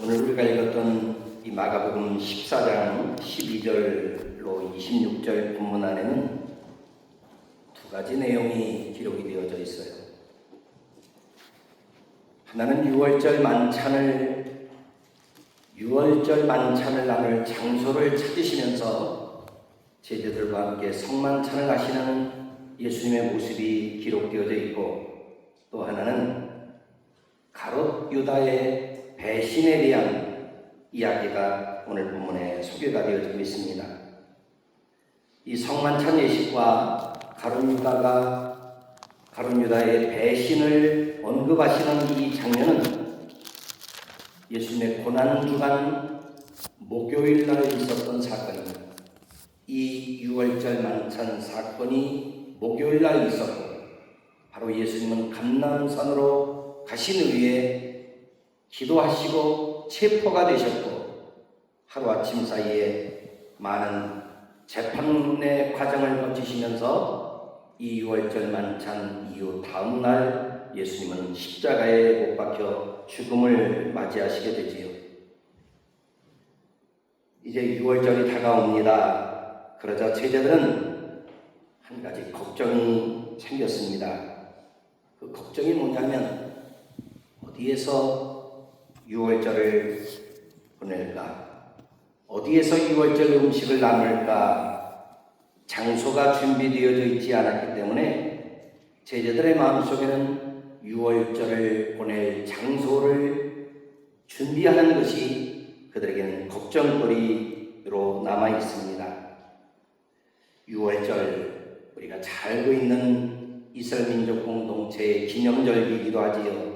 오늘 우리가 읽었던 이 마가복음 14장 12절로 26절 본문 안에는 두 가지 내용이 기록이 되어져 있어요. 하나는 6월절 만찬을 6월절 만찬을 나눌 장소를 찾으시면서 제자들과 함께 성만찬을 하시는 예수님의 모습이 기록되어져 있고 또 하나는 가롯 유다의 배신에 대한 이야기가 오늘 본문에 소개가 되어지고 있습니다. 이 성만찬 예식과 가롯 유다가 가롯 유다의 배신을 언급하시는 이 장면은 예수님의 고난 주간 목요일 날 있었던 사건입니다. 이 6월절 만찬 사건이 목요일 날 있었고 바로 예수님은 감남산으로 가신 후에 기도하시고 체포가 되셨고 하루아침 사이에 많은 재판의 과정을 거치시면서 이 6월절 만찬 이후 다음 날 예수님은 십자가에 못 박혀 죽음을 맞이하시게 되지요. 이제 6월절이 다가옵니다. 그러자 제자들은 한 가지 걱정이 생겼습니다. 그 걱정이 뭐냐면 어디에서 6월절을 보낼까? 어디에서 6월절 음식을 나눌까? 장소가 준비되어져 있지 않았기 때문에 제자들의 마음속에는 6월절을 보낼 장소를 준비하는 것이 그들에게는 걱정거리로 남아 있습니다. 6월절 우리가 잘 알고 있는 이스라엘 민족 공동체의 기념절이기도 하지요.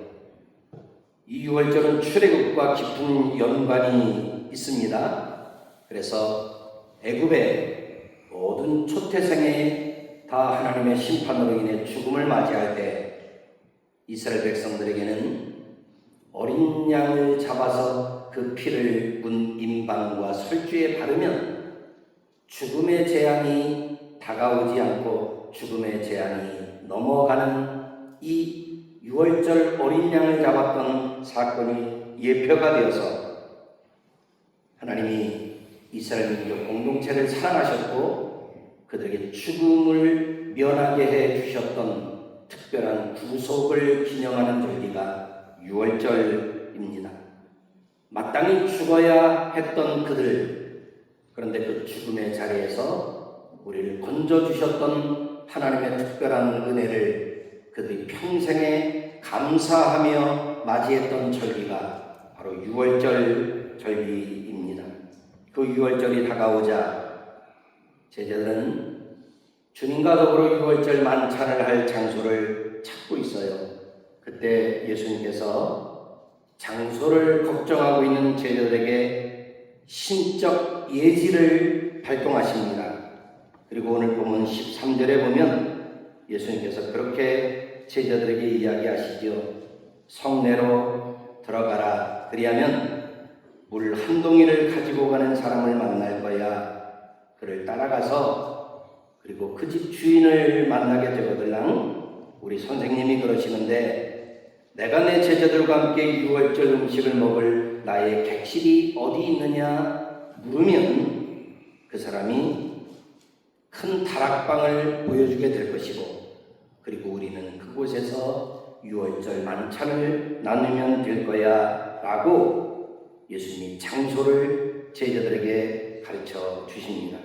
이 6월절은 출애굽과 깊은 연관이 있습니다. 그래서 애굽의 모든 초태생에 다 하나님의 심판으로 인해 죽음을 맞이할 때 이스라엘 백성들에게는 어린 양을 잡아서 그 피를 문 임방과 설주에 바르면 죽음의 재앙이 다가오지 않고 죽음의 재앙이 넘어가는 이 6월절 어린 양을 잡았던 사건이 예표가 되어서 하나님이 이스라엘 민족 공동체를 사랑하셨고 그들에게 죽음을 면하게 해 주셨던 특별한 구속을 기념하는 절기가 6월절입니다. 마땅히 죽어야 했던 그들 그런데 그 죽음의 자리에서 우리를 건져 주셨던 하나님의 특별한 은혜를 그들이 평생에 감사하며 맞이했던 절기가 바로 6월절 절기입니다. 그 6월절이 다가오자 제자들은 주님과 더불어 6월절 만찬을 할 장소를 찾고 있어요. 그때 예수님께서 장소를 걱정하고 있는 제자들에게 신적 예지를 발동하십니다. 그리고 오늘 보면 13절에 보면 예수님께서 그렇게 제자들에게 이야기하시죠. 성내로 들어가라. 그리하면 물 한 동이를 가지고 가는 사람을 만날 거야. 그를 따라가서 그리고 그 집 주인을 만나게 되거들랑 우리 선생님이 그러시는데 내가 내 제자들과 함께 유월절 음식을 먹을 나의 객실이 어디 있느냐 물으면 그 사람이 큰 다락방을 보여주게 될 것이고 그리고 우리는 그곳에서 유월절 만찬을 나누면 될 거야 라고 예수님이 장소를 제자들에게 가르쳐 주십니다.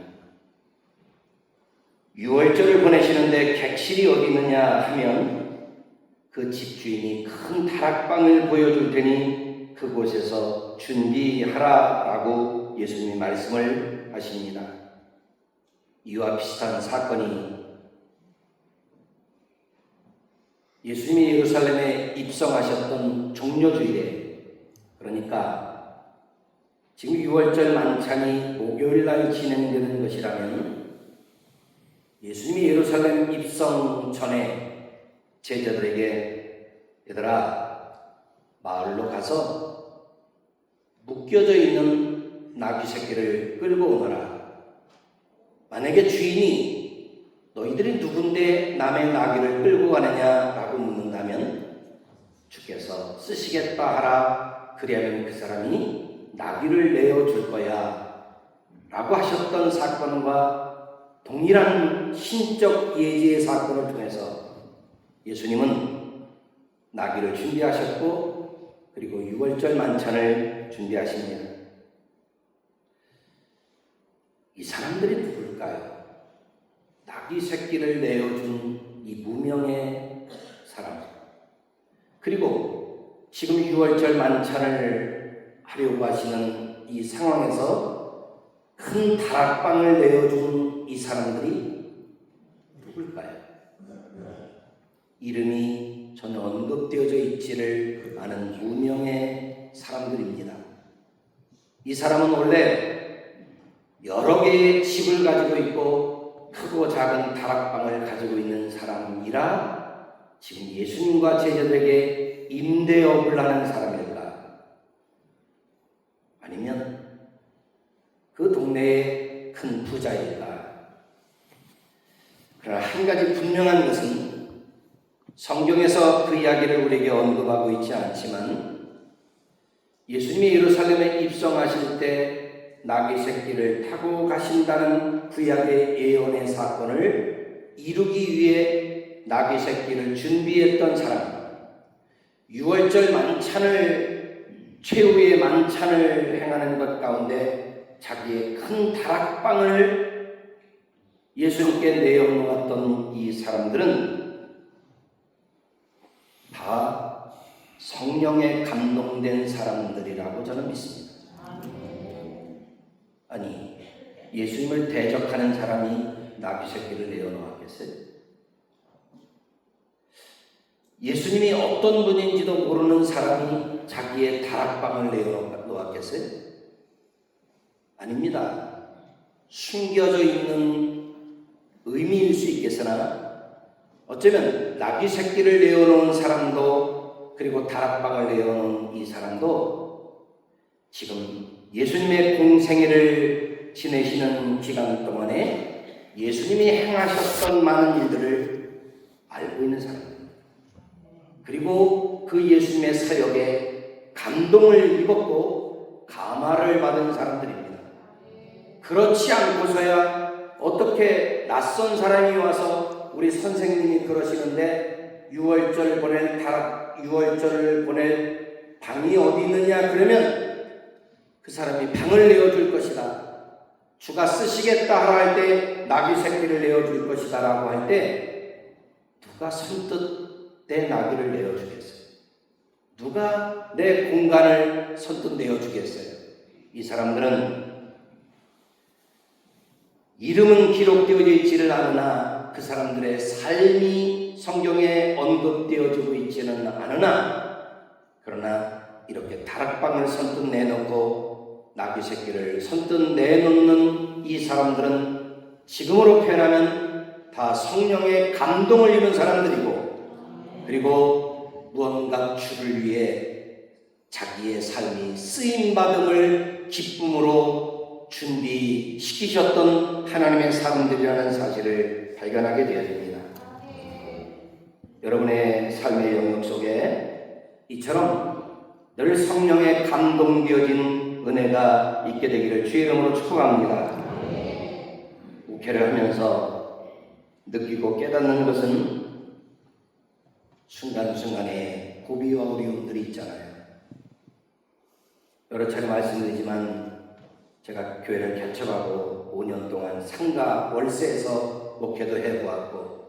6월절을 보내시는데 객실이 어디 있느냐 하면 그 집주인이 큰 다락방을 보여줄 테니 그곳에서 준비하라 라고 예수님이 말씀을 하십니다. 이와 비슷한 사건이 예수님이 예루살렘에 입성하셨던 종료주일에 그러니까 지금 6월절 만찬이 목요일 날 진행되는 것이라면 예수님이 예루살렘 입성 전에 제자들에게 얘들아 마을로 가서 묶여져 있는 나귀 새끼를 끌고 오너라. 만약에 주인이 너희들이 누군데 남의 나귀를 끌고 가느냐라고 묻는다면 주께서 쓰시겠다 하라 그리하면 그 사람이 나귀를 내어 줄 거야 라고 하셨던 사건과 동일한 신적 예지의 사건을 통해서 예수님은 나귀를 준비하셨고 그리고 6월절 만찬을 준비하십니다. 이 사람들이 누굴까요? 나귀 새끼를 내어준 이 무명의 사람. 그리고 지금 6월절 만찬을 하려고 하시는 이 상황에서 큰 다락방을 내어준 이 사람들이 누굴까요? 이름이 전혀 언급되어져 있지를 않은 무명의 사람들입니다. 이 사람은 원래 여러 개의 집을 가지고 있고 크고 작은 다락방을 가지고 있는 사람이라 지금 예수님과 제자들에게 임대업을 하는 사람일까? 아니면 그 동네의 큰 부자일까? 그러나 한 가지 분명한 것은 성경에서 그 이야기를 우리에게 언급하고 있지 않지만 예수님이 예루살렘에 입성하실 때 나귀 새끼를 타고 가신다는 구약의 예언의 사건을 이루기 위해 나귀 새끼를 준비했던 사람, 6월절 만찬을 최후의 만찬을 행하는 것 가운데 자기의 큰 다락방을 예수님께 내어놓았던 이 사람들은 다 성령에 감동된 사람들이라고 저는 믿습니다. 아니, 예수님을 대적하는 사람이 나귀 새끼를 내어놓았겠어요? 예수님이 어떤 분인지도 모르는 사람이 자기의 다락방을 내어놓았겠어요? 아닙니다. 숨겨져 있는 의미일 수 있겠으나 어쩌면 나귀 새끼를 내어놓은 사람도 그리고 다락방을 내어놓은 이 사람도 지금 예수님의 공생애를 지내시는 기간 동안에 예수님이 행하셨던 많은 일들을 알고 있는 사람입니다. 그리고 그 예수님의 사역에 감동을 입었고 감화를 받은 사람들입니다. 그렇지 않고서야 어떻게 낯선 사람이 와서 우리 선생님이 그러시는데 6월절 보낼 다락 6월절을 보낼 방이 어디 있느냐 그러면 그 사람이 방을 내어줄 것이다. 주가 쓰시겠다 할때 나귀 새끼를 내어줄 것이다 라고 할 때 누가 선뜻 내 나귀를 내어주겠어요? 누가 내 공간을 선뜻 내어주겠어요? 이 사람들은 이름은 기록되어져 있지를 않으나 그 사람들의 삶이 성경에 언급되어지고 있지는 않으나 그러나 이렇게 다락방을 선뜻 내놓고 나귀 새끼를 선뜻 내놓는 이 사람들은 지금으로 표현하면 다 성령의 감동을 입은 사람들이고 그리고 무언가 주를 위해 자기의 삶이 쓰임 받음을 기쁨으로 준비시키셨던 하나님의 사람들이라는 사실을 발견하게 되어야 됩니다. 여러분의 삶의 영역 속에 이처럼 늘 성령의 감동되어진 은혜가 있게 되기를 주의 이름으로 축복합니다. 목회를 하면서 느끼고 깨닫는 것은 순간순간에 고비와 어려움들이 있잖아요. 여러 차례 말씀드리지만 제가 교회를 개척하고 5년 동안 상가 월세에서 목회도 해보았고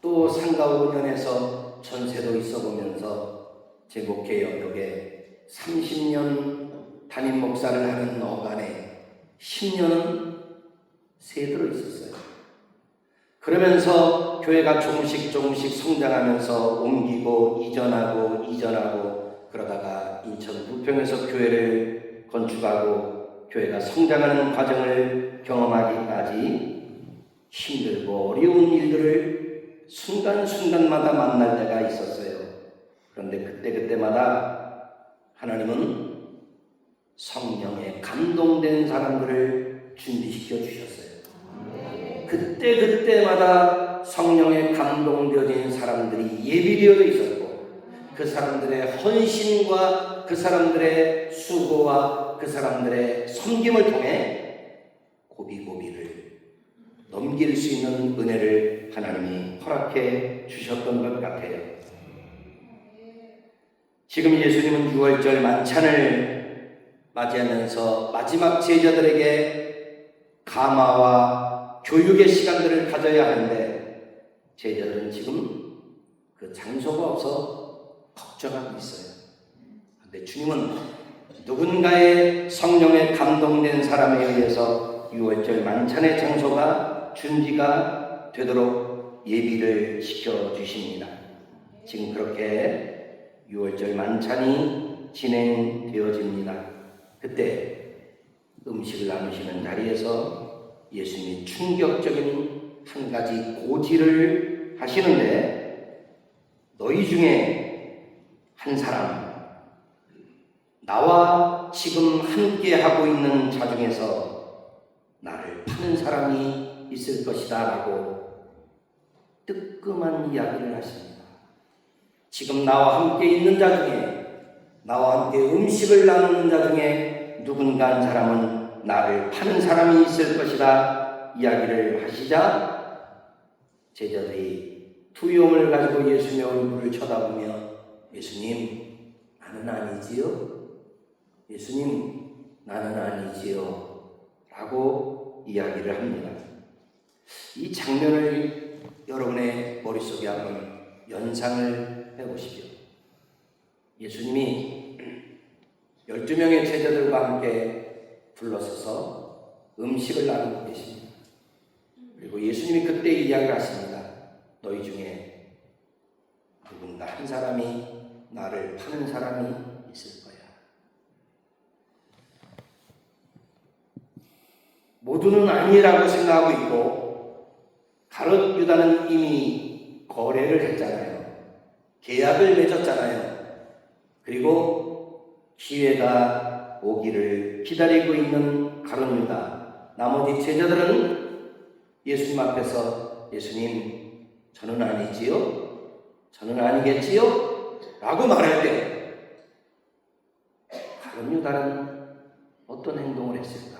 또 상가 5년에서 전세도 있어 보면서 제 목회 영역에 30년 담임 목사를 하는 어간에 10년은 새들어 있었어요. 그러면서 교회가 조금씩 조금씩 성장하면서 옮기고 이전하고 이전하고 그러다가 인천 부평에서 교회를 건축하고 교회가 성장하는 과정을 경험하기까지 힘들고 어려운 일들을 순간순간마다 만날 때가 있었어요. 그런데 그때그때마다 하나님은 성령에 감동된 사람들을 준비시켜 주셨어요. 그때 그때마다 성령에 감동되어진 사람들이 예비되어 있었고 그 사람들의 헌신과 그그 사람들의 수고와 그 사람들의 섬김을 통해 고비고비를 넘길 수 있는 은혜를 하나님이 허락해 주셨던 것 같아요. 지금 예수님은 6월절 만찬을 맞이하면서 마지막 제자들에게 가마와 교육의 시간들을 가져야 하는데 제자들은 지금 그 장소가 없어 걱정하고 있어요. 근데 주님은 누군가의 성령에 감동된 사람에 의해서 6월절 만찬의 장소가 준비가 되도록 예비를 시켜 주십니다. 지금 그렇게 6월절 만찬이 진행되어집니다. 그때 음식을 나누시는 자리에서 예수님이 충격적인 한 가지 고지를 하시는데 너희 중에 한 사람 나와 지금 함께 하고 있는 자 중에서 나를 파는 사람이 있을 것이다 라고 뜨끔한 이야기를 하십니다. 지금 나와 함께 있는 자 중에 나와 함께 음식을 나누는 자 중에 누군가 한 사람은 나를 파는 사람이 있을 것이다 이야기를 하시자 제자들이 투용을 가지고 예수님의 얼굴을 쳐다보며 예수님 나는 아니지요? 예수님 나는 아니지요? 라고 이야기를 합니다. 이 장면을 여러분의 머릿속에 한번 연상을 해보십시오. 예수님이 12명의 제자들과 함께 불러서서 음식을 나누고 계십니다. 그리고 예수님이 그때 이야기를 하십니다. 너희 중에 누군가 한 사람이 나를 파는 사람이 있을 거야. 모두는 아니라고 생각하고 있고 가롯 유다는 이미 거래를 했잖아요. 계약을 맺었잖아요. 그리고 기회가 오기를 기다리고 있는 유다. 나머지 제자들은 예수님 앞에서 예수님 저는 아니지요? 저는 아니겠지요? 라고 말할 때 가롯 유다는 어떤 행동을 했을까?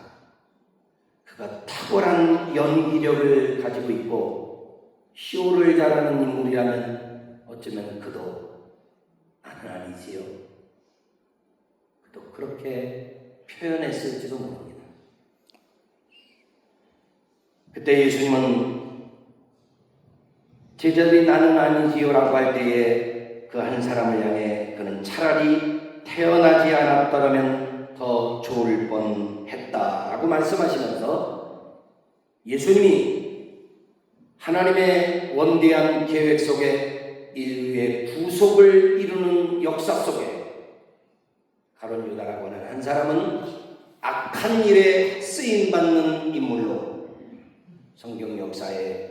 그가 탁월한 연기력을 가지고 있고 쇼를 잘하는 인물이라면 어쩌면 그도 나는 아니지요. 그도 그렇게 표현했을지도 모릅니다. 그때 예수님은 제자들이 나는 아니지요라고 할 때에 그 한 사람을 향해 그는 차라리 태어나지 않았더라면 더 좋을 뻔했다라고 말씀하시면서 예수님이 하나님의 원대한 계획 속에 인류의 구속을 이루는 역사 속에 유다라고 하는 한 사람은 악한 일에 쓰임 받는 인물로 성경 역사에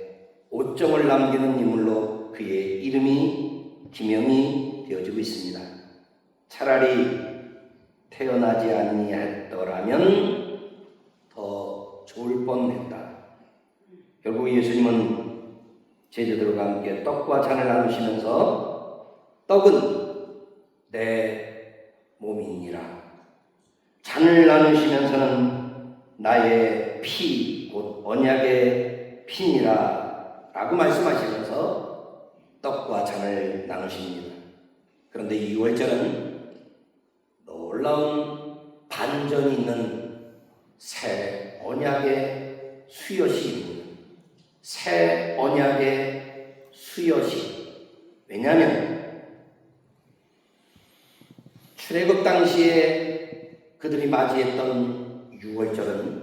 오점을 남기는 인물로 그의 이름이 기명이 되어지고 있습니다. 차라리 태어나지 아니했더라면 더 좋을 뻔했다. 결국 예수님은 제자들과 함께 떡과 잔을 나누시면서 떡은 내. 잔을 나누시면서는 나의 피, 곧 언약의 피니라. 라고 말씀하시면서 떡과 잔을 나누십니다. 그런데 이 월절은 놀라운 반전이 있는 새 언약의 수여식입니다. 새 언약의 수여식. 왜냐하면 출애굽 당시에 그들이 맞이했던 유월절은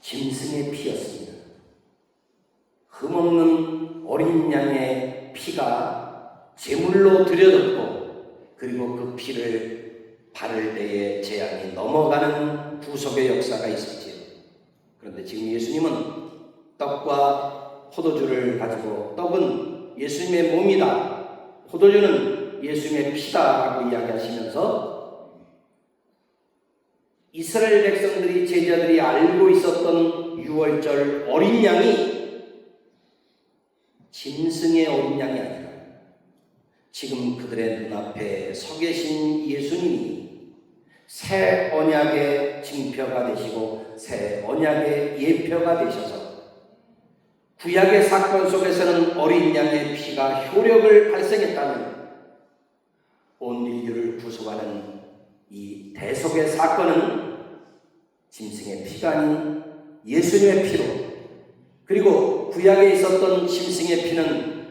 짐승의 피였습니다. 흠없는 어린 양의 피가 제물로 드려졌고 그리고 그 피를 바를 때에 재앙이 넘어가는 구속의 역사가 있었지요. 그런데 지금 예수님은 떡과 포도주를 가지고 떡은 예수님의 몸이다. 포도주는 예수님의 피다 라고 이야기하시면서 이스라엘 백성들이 제자들이 알고 있었던 유월절 어린 양이 짐승의 어린 양이 아니라 지금 그들의 눈앞에 서 계신 예수님이 새 언약의 징표가 되시고 새 언약의 예표가 되셔서 구약의 사건 속에서는 어린 양의 피가 효력을 발생했다는 온 인류를 구속하는 이 대속의 사건은 짐승의 피가 아닌 예수님의 피로 그리고 구약에 있었던 짐승의 피는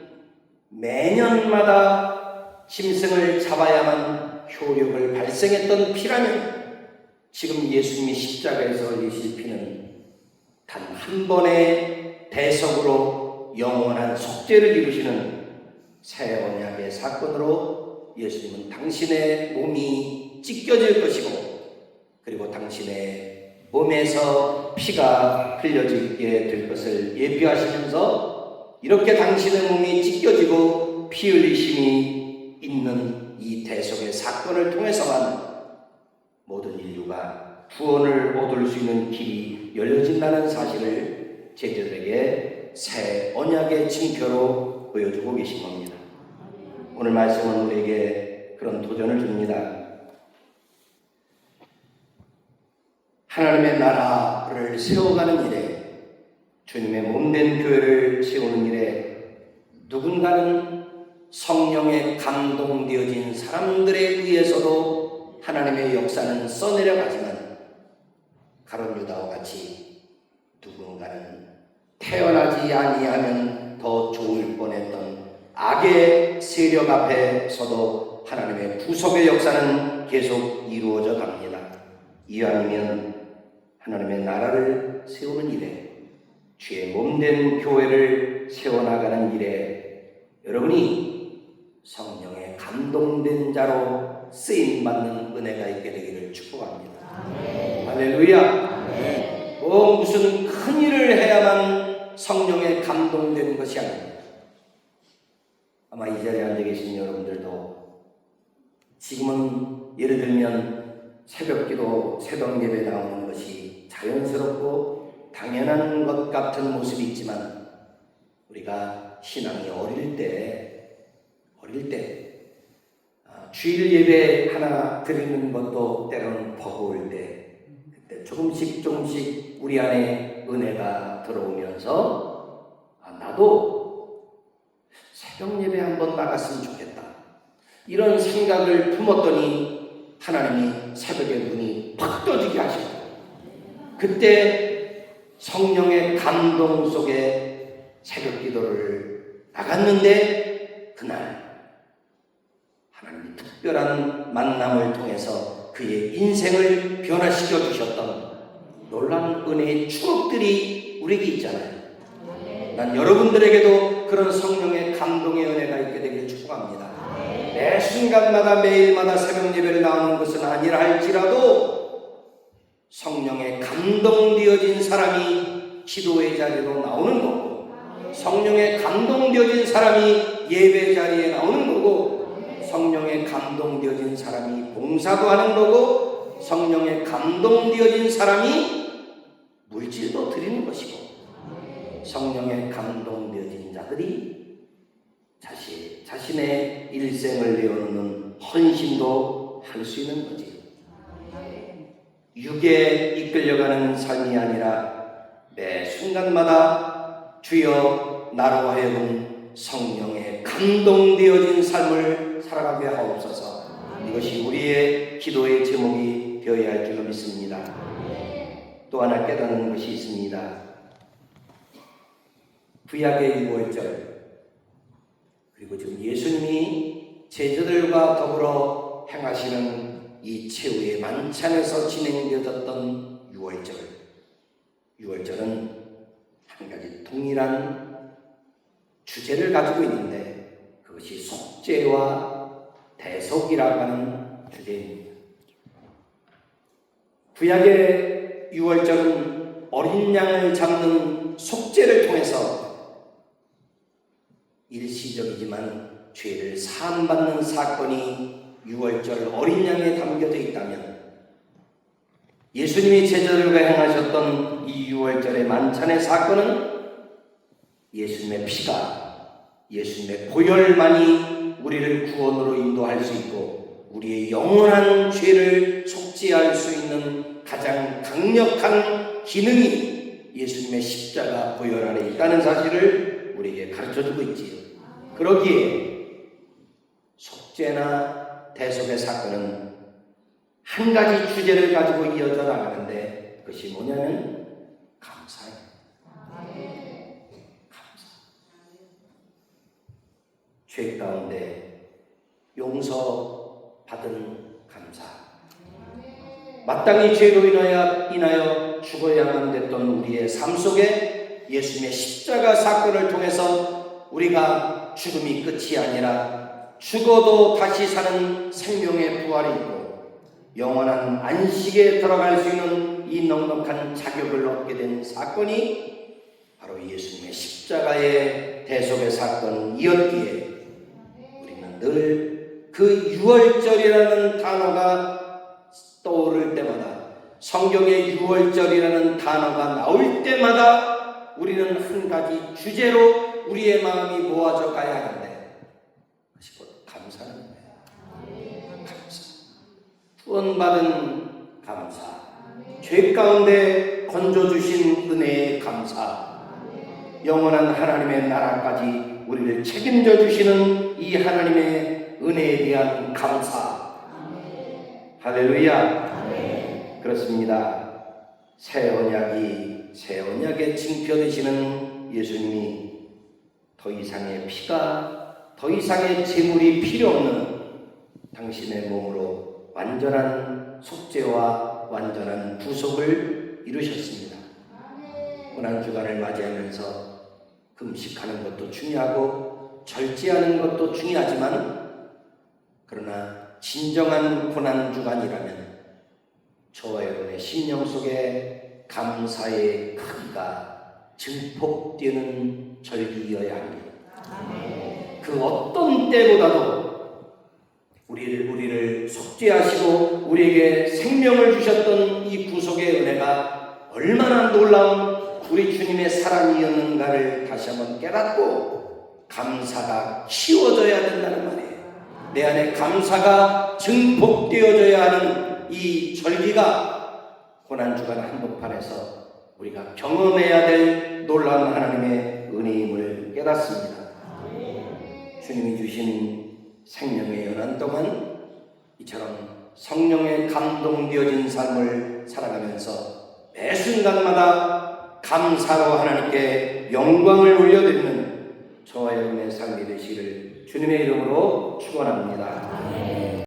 매년마다 짐승을 잡아야만 효력을 발생했던 피라면 지금 예수님이 십자가에서 흘리실 피는 단 한 번의 대속으로 영원한 속죄를 이루시는 새 언약의 사건으로 예수님은 당신의 몸이 찢겨질 것이고 그리고 당신의 몸에서 피가 흘려지게 될 것을 예비하시면서 이렇게 당신의 몸이 찢겨지고 피 흘리심이 있는 이 대속의 사건을 통해서만 모든 인류가 구원을 얻을 수 있는 길이 열려진다는 사실을 제자들에게 새 언약의 징표로 보여주고 계신 겁니다. 오늘 말씀은 우리에게 그런 도전을 줍니다. 하나님의 나라를 세워가는 일에 주님의 몸된 교회를 세우는 일에 누군가는 성령에 감동되어진 사람들에 의해서도 하나님의 역사는 써내려가지만 가론 유다와 같이 누군가는 태어나지 아니하면 더 좋을 뻔했던 악의 세력 앞에서도 하나님의 구속의 역사는 계속 이루어져 갑니다. 이왕이면 하나님의 나라를 세우는 일에 주의 몸된 교회를 세워나가는 일에 여러분이 성령의 감동된 자로 쓰임 받는 은혜가 있게 되기를 축복합니다. 할렐루야. 뭐 무슨 큰 일을 해야만 성령에 감동되는 것이 아닙니다. 아마 이 자리에 앉아 계신 여러분들도 지금은 예를 들면 새벽 기도 새벽 예배 나오는 것이 자연스럽고 당연한 것 같은 모습이 있지만 우리가 신앙이 어릴 때 어릴 때 아, 주일 예배 하나 드리는 것도 때로는 버거울 때 그때 조금씩 조금씩 우리 안에 은혜가 들어오면서 아, 나도 새벽 예배 한번 나갔으면 좋겠다. 이런 생각을 품었더니 하나님이 새벽에 눈이 팍 떠지게 하시고 그때 성령의 감동 속에 새벽 기도를 나갔는데 그날 하나님이 특별한 만남을 통해서 그의 인생을 변화시켜 주셨던 놀라운 은혜의 추억들이 우리에게 있잖아요. 난 여러분들에게도 그런 성령의 감동의 은혜가 있게 되기를 축복합니다. 매 순간마다 매일마다 새벽 예배를 나오는 것은 아니라 할지라도 성령의 감동되어진 사람이 기도의 자리로 나오는 거고 성령의 감동되어진 사람이 예배 자리에 나오는 거고 성령의 감동되어진 사람이 봉사도 하는 거고 성령의 감동되어진 사람이 물질도 드리는 것이고 성령의 감동되어진 자들이 자신, 자신의 일생을 내어놓는 헌신도 할 수 있는 거지. 육에 이끌려가는 삶이 아니라 매 순간마다 주여 나로 하여금 성령에 감동되어진 삶을 살아가게 하옵소서. 이것이 우리의 기도의 제목이 되어야 할 줄로 믿습니다. 또 하나 깨닫는 것이 있습니다. 구약의 유월절 그리고 지금 예수님이 제자들과 더불어 행하시는 이 최후의 만찬에서 진행되었던 유월절 유월절은 한 가지 동일한 주제를 가지고 있는데 그것이 속죄와 대속이라고 하는 주제입니다. 구약의 유월절은 어린 양을 잡는 속죄를 통해서 일시적이지만 죄를 사함받는 사건이 유월절 어린 양에 담겨져 있다면 예수님이 제자들과 행하셨던 이 유월절의 만찬의 사건은 예수님의 피가 예수님의 보혈만이 우리를 구원으로 인도할 수 있고 우리의 영원한 죄를 속죄할 수 있는 가장 강력한 기능이 예수님의 십자가 보혈 안에 있다는 사실을 우리에게 가르쳐 주고 있지요. 그러기에 속죄나 대속의 사건은 한 가지 주제를 가지고 이어져 나가는데 그것이 뭐냐면 감사예요. 감사. 죄 가운데 용서 받은 감사. 마땅히 죄로 인하여, 인하여 죽어야만 됐던 우리의 삶 속에 예수님의 십자가 사건을 통해서 우리가 죽음이 끝이 아니라 죽어도 다시 사는 생명의 부활이 있고 영원한 안식에 들어갈 수 있는 이 넉넉한 자격을 얻게 된 사건이 바로 예수님의 십자가의 대속의 사건이었기에 우리는 늘 그 유월절이라는 단어가 떠오를 때마다 성경의 유월절이라는 단어가 나올 때마다 우리는 한 가지 주제로 우리의 마음이 모아져 가야 하는데 그것이 곧 감사는 거예요. 감사. 구 원받은 감사. 죄 가운데 건져주신 은혜의 감사. 영원한 하나님의 나라까지 우리를 책임져 주시는 이 하나님의 은혜에 대한 감사. 할렐루야. 그렇습니다. 새 언약이 새 언약의 징표 되시는 예수님이 더 이상의 피가 더 이상의 재물이 필요 없는 당신의 몸으로 완전한 속죄와 완전한 구속을 이루셨습니다. 고난 주간을 맞이하면서 금식하는 것도 중요하고 절제하는 것도 중요하지만 그러나 진정한 고난 주간이라면 저와 여러분의 심령 속에 감사의 크기가 증폭되는 절기여야 합니다. 그 어떤 때보다도 우리를 우리를 속죄하시고 우리에게 생명을 주셨던 이 구속의 은혜가 얼마나 놀라운 우리 주님의 사랑이었는가를 다시 한번 깨닫고 감사가 키워져야 된다는 말이에요. 내 안에 감사가 증폭되어져야 하는 이 절기가 고난주간 한복판에서 우리가 경험해야 될 놀라운 하나님의 은혜임을 깨닫습니다. 주님이 주신 생명의 연한 동안 이처럼 성령의 감동되어진 삶을 살아가면서 매 순간마다 감사로 하나님께 영광을 올려드리는 저와 여러분의 삶이 되시기를 주님의 이름으로 축원합니다.